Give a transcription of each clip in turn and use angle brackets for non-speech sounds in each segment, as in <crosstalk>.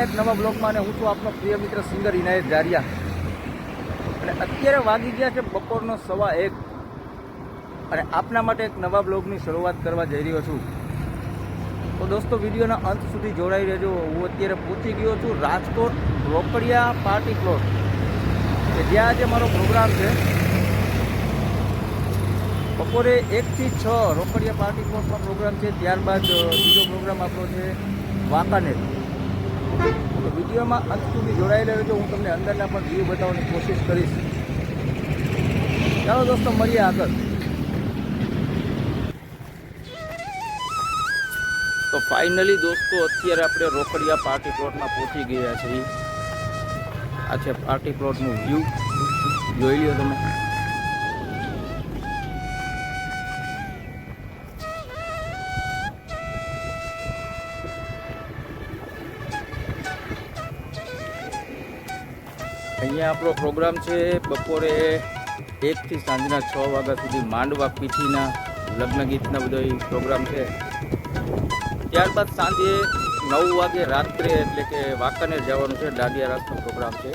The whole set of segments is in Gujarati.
આજના એક નવા બ્લોગમાં અને હું છું આપનો પ્રિય મિત્ર સિંગર ઇનાયત જારિયા. અને અત્યારે વાગી ગયા છે બપોરનો સવા એક. અને આપના માટે એક નવા બ્લોગની શરૂઆત કરવા જઈ રહ્યો છું. તો દોસ્તો, વિડીયોના અંત સુધી જોડાઈ રહેજો. હું અત્યારે પહોંચી ગયો છું રાજકોટ રોકડિયા પાર્ટી પ્લોટ. કે જ્યાં આજે મારો પ્રોગ્રામ છે. બપોરે એકથી છ રોકડિયા પાર્ટી પ્લોટમાં પ્રોગ્રામ છે. ત્યારબાદ બીજો પ્રોગ્રામ આપણો છે વાંકાનેર. વિડીયોમાં અંત સુધી જોડાયેલા રહેજો. હું તમને અંદરના પણ વ્યૂ બતાવવાની કોશિશ કરીશ. ચાલો દોસ્તો, મળીએ આગળ. તો ફાઇનલી દોસ્તો, અત્યારે આપણે રોકડિયા પાર્ટી પ્લોટમાં પહોંચી ગયા છીએ. આ છે પાર્ટી પ્લોટનું વ્યૂ જોઈ લ્યો તમે. અહીંયા આપણો પ્રોગ્રામ છે બપોરે એકથી સાંજના છ વાગ્યા સુધી માંડવા પીઠીના લગ્ન ગીતના બધો પ્રોગ્રામ છે. ત્યારબાદ સાંજે નવ વાગે રાત્રે એટલે કે વાંકાનેર જવાનું છે, દાંડિયા રાસનો પ્રોગ્રામ છે.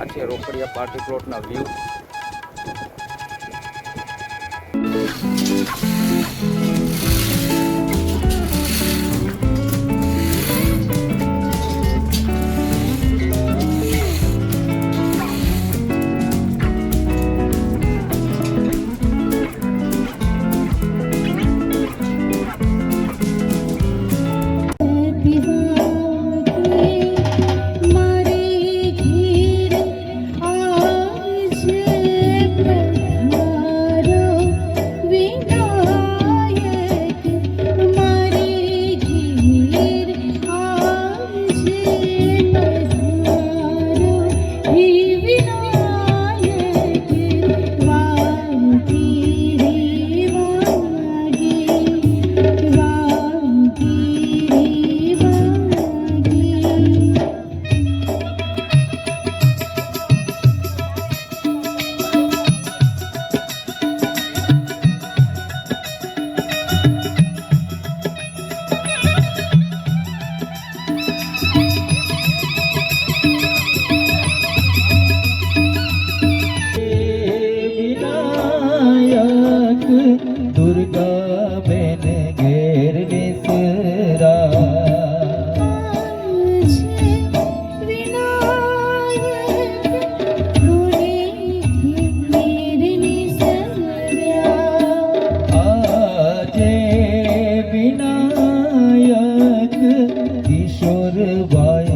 આ છે રોકડિયા પાર્ટી પ્લોટના વ્યૂ. આજે પધારો বায়ু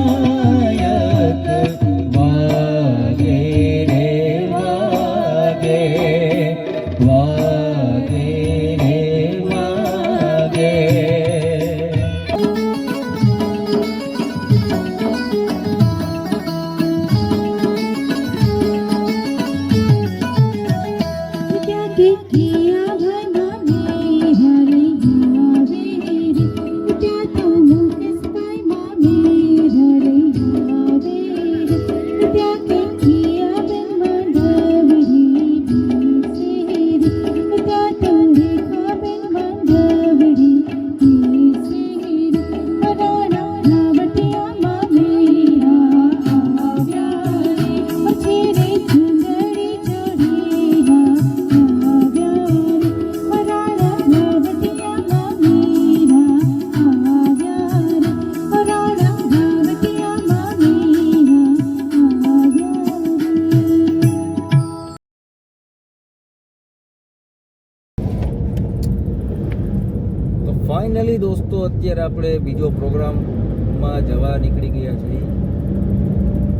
અત્યારે આપણે બીજો પ્રોગ્રામમાં જવા નીકળી ગયા છીએ.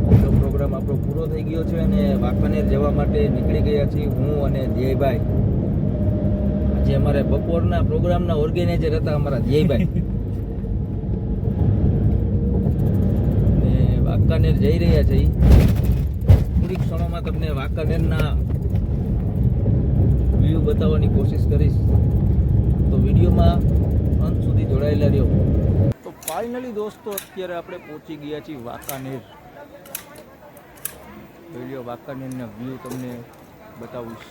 બીજો પ્રોગ્રામ આપણો પૂરો થઈ ગયો છે અને વાંકાનેર જવા માટે નીકળી ગયા છીએ હું અને જયભાઈ આજે અમારે બપોરના પ્રોગ્રામના ઓર્ગેનાઇઝર હતા અમારા જયભાઈ ને વાંકાનેર જઈ રહ્યા છીએ. થોડીક ક્ષણોમાં તમને વાંકાનેરના વ્યૂ બતાવવાની કોશિશ કરીશ. તો વિડીયોમાં સુધી જોડાયેલા રહ્યો. તો ફાઇનલી દોસ્તો, અત્યારે આપણે પહોંચી ગયા છીએ વાંકાનેર. વીડિયો વાંકાનેરના વ્યૂ તમને બતાવીશ.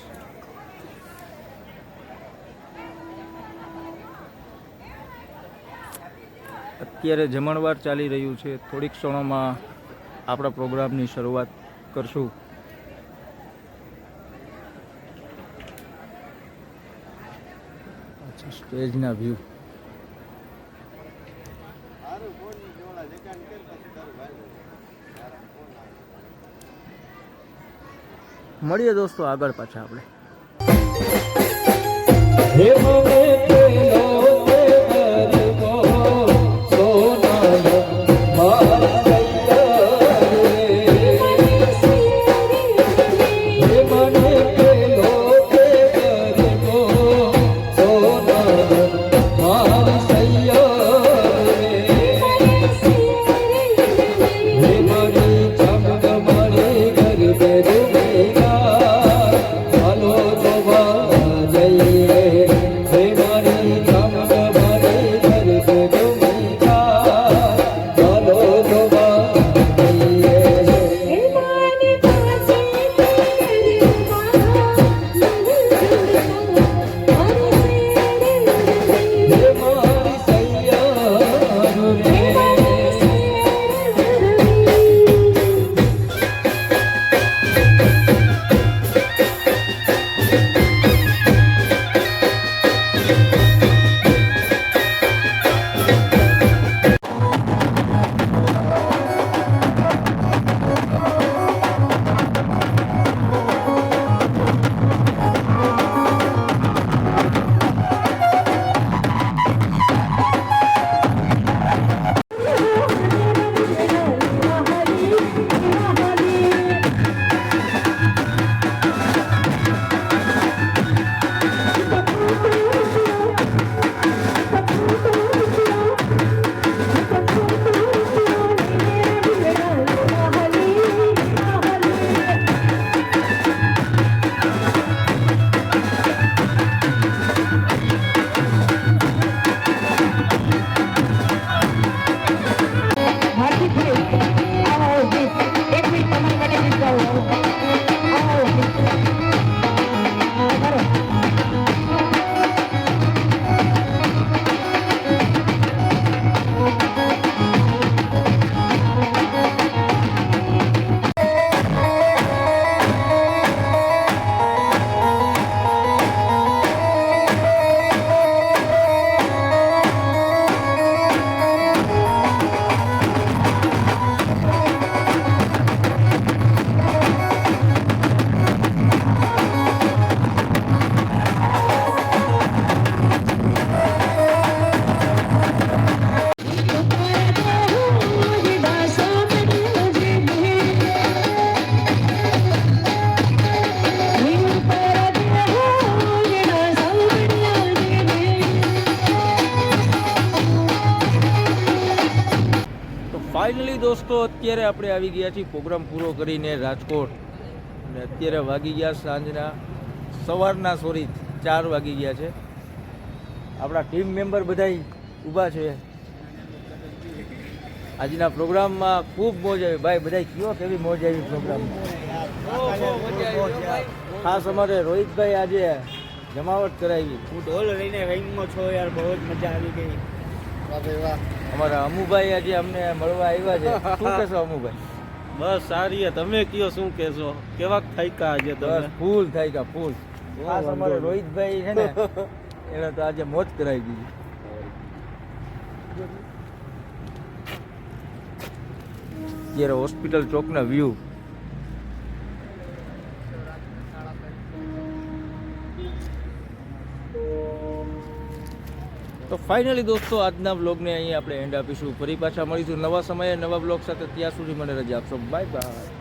અત્યારે જમણવાર ચાલી રહ્યું છે. થોડીક ક્ષણોમાં આપણા પ્રોગ્રામની શરૂઆત કરશું. સ્ટેજના વ્યૂ મળીએ દોસ્તો આગળ પાછા આપણે. અત્યારે આપણે આવી ગયા છીએ પ્રોગ્રામ પૂરો કરીને રાજકોટ. અને અત્યારે વાગી ગયા સાંજના સવારના સોરી ચાર વાગી ગયા છે. આપણા ટીમ મેમ્બર બધા ઊભા છે. આજના પ્રોગ્રામમાં ખૂબ મોજ આવી. ભાઈ બધા કયો કેવી મોજ આવી પ્રોગ્રામમાં? ખાસ અમારે રોહિતભાઈ આજે જમાવટ કરાવી. હું ઢોલ લઈને રહીમાં છો યાર બહુ જ મજા આવી ગઈ. અમારા અમુભાઈ આજે અમને મળવા આવ્યા છે. શું કહેશો અમુભાઈ? બસ સારી. તમે કયો શું કહેશો? કેવા થાયકા આજે બસ ફૂલ થાયકા ફૂલ. ખાસ અમારે રોહિતભાઈ છે ને <laughs> એને તો આજે મોજ કરાવી દીધી. અત્યારે હોસ્પિટલ ચોકના વ્યૂ ફાઇનલી દોસ્તો, આજના બ્લોગને અહીં આપણે એન્ડ આપીશું. ફરી પાછા મળીશું નવા સમયે નવા બ્લોગ સાથે. ત્યાં સુધી મને રજા આપશો. Bye bye